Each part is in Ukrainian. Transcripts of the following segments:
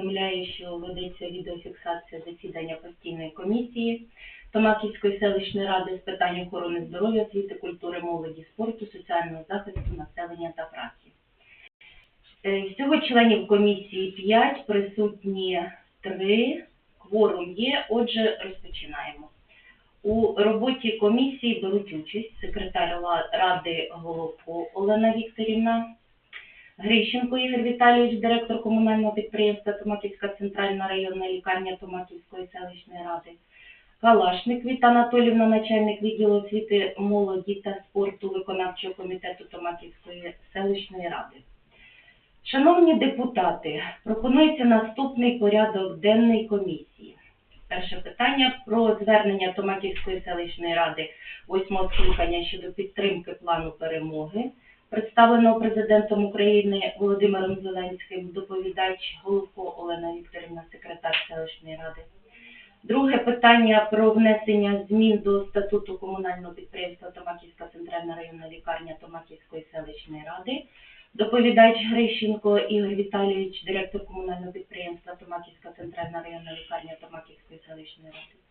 повідомляю, що ведеться відеофіксація засідання постійної комісії Томаківської селищної ради з питань охорони здоров'я, освіти, культури, молоді, спорту, соціального захисту населення та праці. Е, Всього членів комісії 5, присутні 3, кворум є, отже, розпочинаємо. У роботі комісії беруть участь секретар ради Головко Олена Вікторівна, Грищенко Ігор Віталійович, директор комунального підприємства Томаківська центральна районна лікарня Томаківської селищної ради, Калашник Віта Анатолівна, начальник відділу освіти, молоді та спорту виконавчого комітету Томаківської селищної ради. Шановні депутати, пропонується наступний порядок денний комісії. Перше питання про звернення Томаківської селищної ради восьмого скликання щодо підтримки плану перемоги, представленого президентом України Володимиром Зеленським, доповідач Головко Олена Вікторівна, секретар селищної ради. Друге питання про внесення змін до статуту комунального підприємства Томаківська центральна районна лікарня Томаківської селищної ради. Доповідач Грищенко Ігор Віталійович, директор комунального підприємства Томаківська центральна районна лікарня Томаківської селищної ради.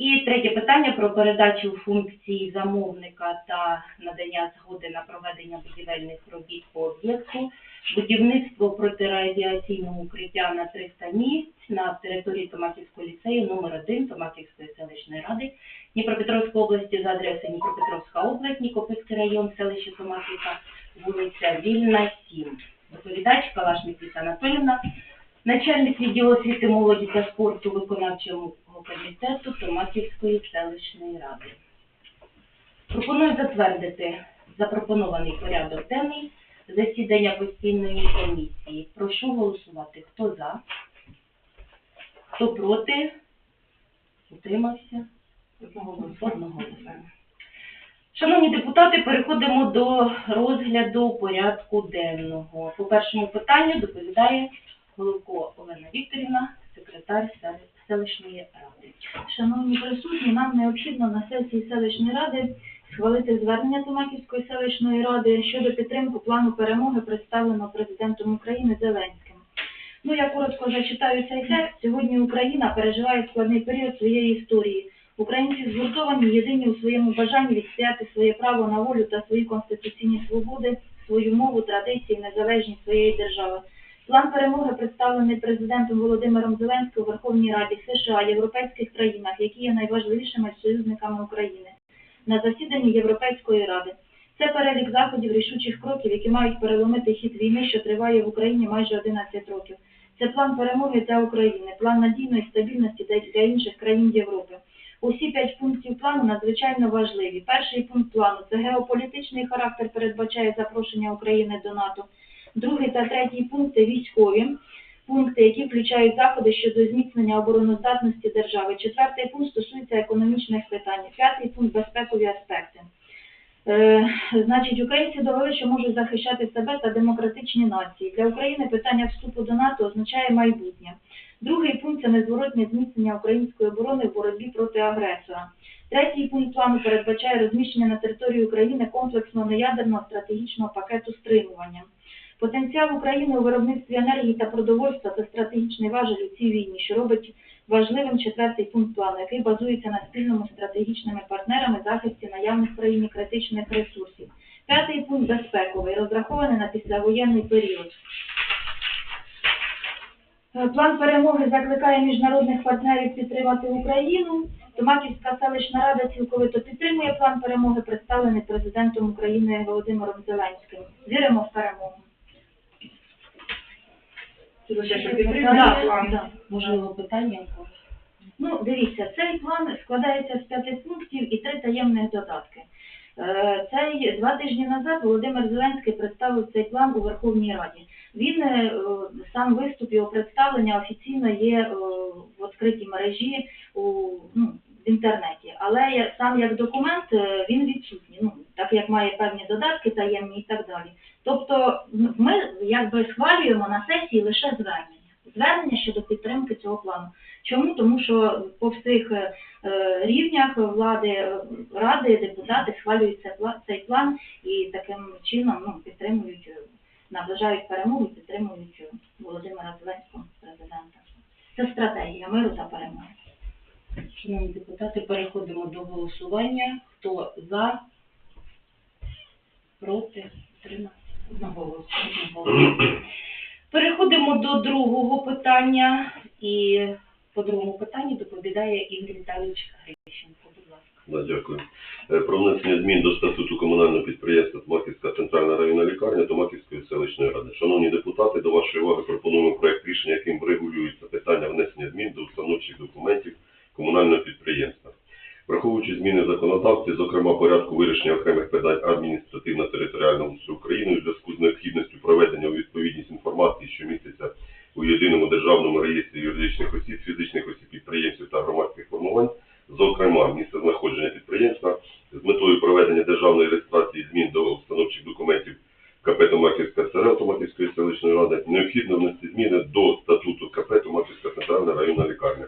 І третє питання про передачу функцій замовника та надання згоди на проведення будівельних робіт по об'єкту, будівництво протирадіаційного укриття на 300 місць на території Томаківського ліцею номер 1 Томаківської селищної ради Дніпропетровської області за адресою Дніпропетровська область, Нікопольський район, селище Томаківка, вулиця Вільна, 7. Доповідач Калашник Віта Анатолівна, начальник відділу освіти, молоді та спорту виконавчого комітету Томаківської селищної ради. Пропоную затвердити запропонований порядок денний засідання постійної комісії. Прошу голосувати. Хто за? Хто проти? Утримався? Одноголосно. Шановні депутати, переходимо до розгляду порядку денного. По першому питанню доповідає Головко Олена Вікторівна, секретар сел- селищної ради. Шановні присутні, нам необхідно на сесії селищної ради схвалити звернення Томаківської селищної ради щодо підтримки плану перемоги, представленого президентом України Зеленським. Ну, я коротко зачитаю цей текст. Сьогодні Україна переживає складний період своєї історії. Українці згуртовані, єдині у своєму бажанні відстояти своє право на волю та свої конституційні свободи, свою мову, традиції, незалежність своєї держави. План перемоги представлений президентом Володимиром Зеленським у Верховній Раді США, європейських країнах, які є найважливішими союзниками України, на засіданні Європейської ради. Це перелік заходів рішучих кроків, які мають переломити хід війни, що триває в Україні майже 11 років. Це план перемоги для України, план надійної стабільності для інших країн Європи. Усі п'ять пунктів плану надзвичайно важливі. Перший пункт плану це геополітичний характер, передбачає запрошення України до НАТО. Другий та третій пункти військові пункти, які включають заходи щодо зміцнення обороноздатності держави. Четвертий пункт стосується економічних питань. П'ятий пункт безпекові аспекти. Е, значить, українці довели, що можуть захищати себе та демократичні нації. Для України питання вступу до НАТО означає майбутнє. Другий пункт це незворотне зміцнення української оборони в боротьбі проти агресора. Третій пункт плану передбачає розміщення на території України комплексного неядерного стратегічного пакету стримування. Потенціал України у виробництві енергії та продовольства це стратегічний важель у цій війні, що робить важливим четвертий пункт плану, який базується на спільному стратегічними партнерами захисті наявних в країні критичних ресурсів. П'ятий пункт безпековий, розрахований на післявоєнний період. Е, План перемоги закликає міжнародних партнерів підтримати Україну. Томаківська селищна рада цілковито підтримує план перемоги, представлений президентом України Володимиром Зеленським. Віримо в перемогу. Да. Можливо, питання? Ну, дивіться, цей план складається з п'яти пунктів і три таємних додатки. Е, Цей два тижні назад Володимир Зеленський представив цей план у Верховній Раді. Він е, сам виступ його представлення офіційно є е, в відкритій мережі у ну, в інтернеті, але я- сам як документ е, він відсутній. Ну так як має певні додатки таємні і так далі. Тобто м- ми якби схвалюємо на сесії лише звернення. Звернення щодо підтримки цього плану. Чому? Тому що по всіх е, рівнях влади, е, ради, депутати схвалюють цей план і таким чином ну, підтримують, е, наближають перемогу підтримують Володимира Зеленського президента. Це стратегія миру та перемоги. Шановні депутати, переходимо до голосування. Хто за? Проти? Утримався? Одноголосно. Одноголосно. Переходимо до другого питання. І по другому питанню доповідає Ігор Віталійович Грищенко. Будь ласка. Да, дякую. Е, Про внесення змін до статуту комунального підприємства Томаківська центральна районна лікарня Томаківської селищної ради. Шановні депутати, до вашої уваги пропонуємо проект рішення, яким врегулюється питання внесення змін до установчих документів комунального підприємства. Враховуючи зміни в законодавстві, зокрема порядку вирішення окремих питань адміністративно-територіального устрою України у зв'язку з необхідністю проведення у відповідність інформації, що міститься у єдиному державному реєстрі юридичних осіб, фізичних осіб підприємців та громадських формувань, зокрема місце знаходження підприємства, з метою проведення державної реєстрації змін до установчих документів КП Томаківська СРЛ Томаківської селищної ради, необхідно внести зміни до статуту КП Томаківська центральна районна лікарня.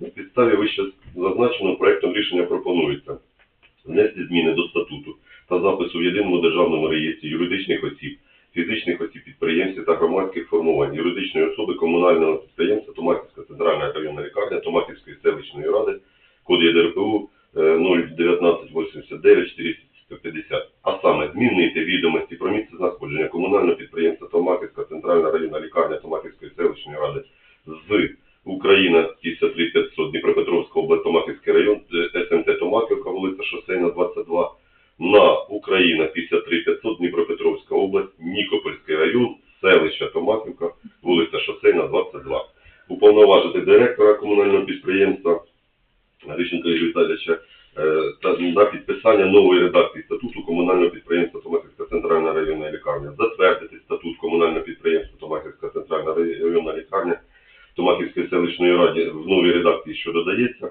На підставі вище зазначеного проектом рішення пропонується внести зміни до статуту та запису в єдиному державному реєстрі юридичних осіб, фізичних осіб підприємців та громадських формувань, юридичної особи комунального підприємства Томаківська центральна районна лікарня Томаківської селищної ради, код ЄДРПУ е, 01989 450, а саме змінити відомості про місце знаходження комунального підприємства Томаківська центральна районна лікарня Томаківської селищної ради з Україна 53500 Дніпропетровська область Томаківський район СМТ Томаківка, вулиця Шосейна 22 на Україна 53500 Дніпропетровська область, Нікопольський район, селище Томаківка, вулиця Шосейна 22. Уповноважити директора комунального підприємства Грищенка Ігоря е, на підписання нової редакції статуту комунального підприємства Томаківська центральна районна лікарня, затвердити статут комунального підприємства Томаківська центральна районна лікарня Томаківської селищної ради в новій редакції, що додається,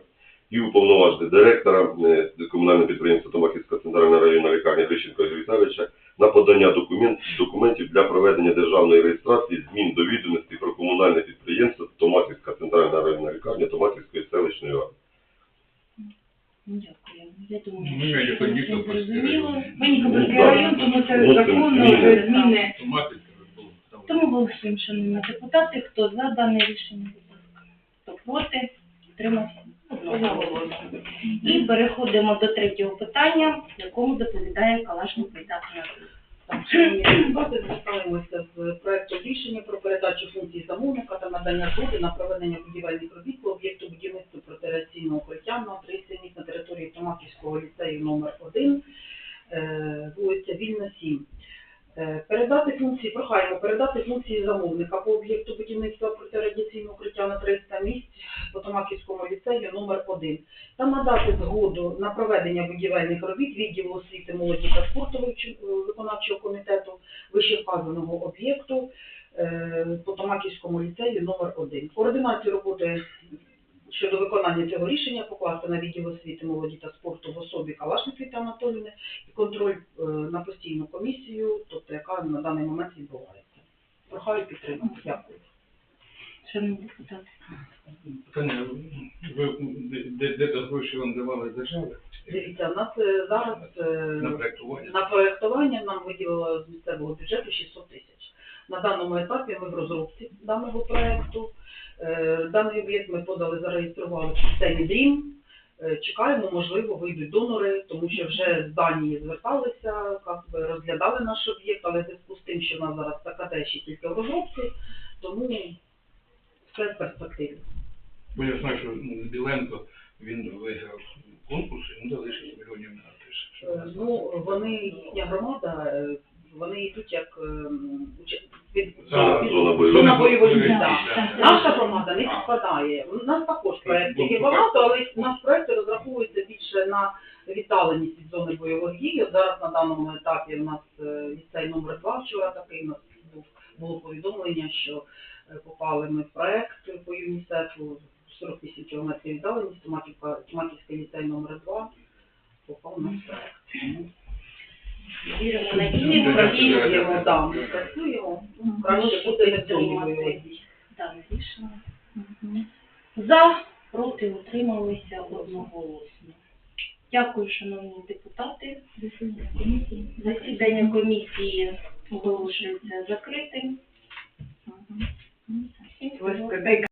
і уповноважити директора е, комунального підприємства Томаківська центральна районна лікарня Грищенка Ігоря на подання документ, документів для проведення державної реєстрації змін до відомості про комунальне підприємство Томаківська центральна районна лікарня Томаківської селищної ради. Дякую. Я думаю, Ну, що це Нікопольський зрозуміло. Ми Нікопольський Ну, район, тому це ну, законно вже зміни. Тому голосуємо, шановні депутати, хто за дане рішення, будь ласка. Хто проти, утримався. І переходимо до третього питання, якому доповідає Калашник депутати, звертаємося з проектом рішення про передачу функцій замовника та надання згоди на проведення будівельних робіт по об'єкту будівництва протираційного укриття на 30 місць на території Томаківського ліцею номер 1 е, вулиця Вільна 7. Е, Передати функції, прохаємо передати функції замовника по об'єкту будівництва протирадіаційного укриття на 300 місць по Томаківському ліцею номер 1 та надати згоду на проведення будівельних робіт відділу освіти молоді та спорту виконавчого комітету вищевказаного об'єкту е, по Томаківському ліцею номер 1 Координацію роботи щодо виконання цього рішення покласти на відділ освіти молоді та спорту в особі Калашник Віти Анатоліївни і контроль е, на постійну комісію, тобто яка на даний момент відбувається. Прохаю підтримати. Дякую. Шановні депутати. Питання, ви де, де, гроші вам давали держави Дивіться, у нас е, зараз е, на проектування? На проєктування нам виділили з місцевого бюджету 600 тисяч. На даному етапі ми в розробці даного проєкту. Даний об'єкт ми подали, зареєстрували в системі DREAM. Е, Чекаємо, можливо, вийдуть донори, тому що вже з Данії зверталися, як би розглядали наш об'єкт, але в зв'язку з тим, що в нас зараз ТКД ще тільки в розробці, тому все в перспективі. Бо я знаю, що ну, Біленко, він виграв конкурс, йому дали 6 мільйонів на те, Е, Ну, вони, їхня громада, е, вони йдуть як ем, Від- зона бойових так. Наша громада не підпадає. У нас також проєктів Ну, є багато, але наш проєкт розраховується більше на віддаленість від зони бойових дій. От зараз на даному етапі у нас е, ліцей номер 2 вчора такий у нас був було повідомлення, що е, попали ми в проєкт по ЮНІСЕФу 48 кілометрів віддаленість, Томаківський ліцей номер 2 попав на проєкт. Віримо, надіємо, працюємо, працюємо. Бойових дій. дане рішення. За, проти, утрималися одноголосно. Дякую, шановні депутати. Засідання комісії оголошується закритим.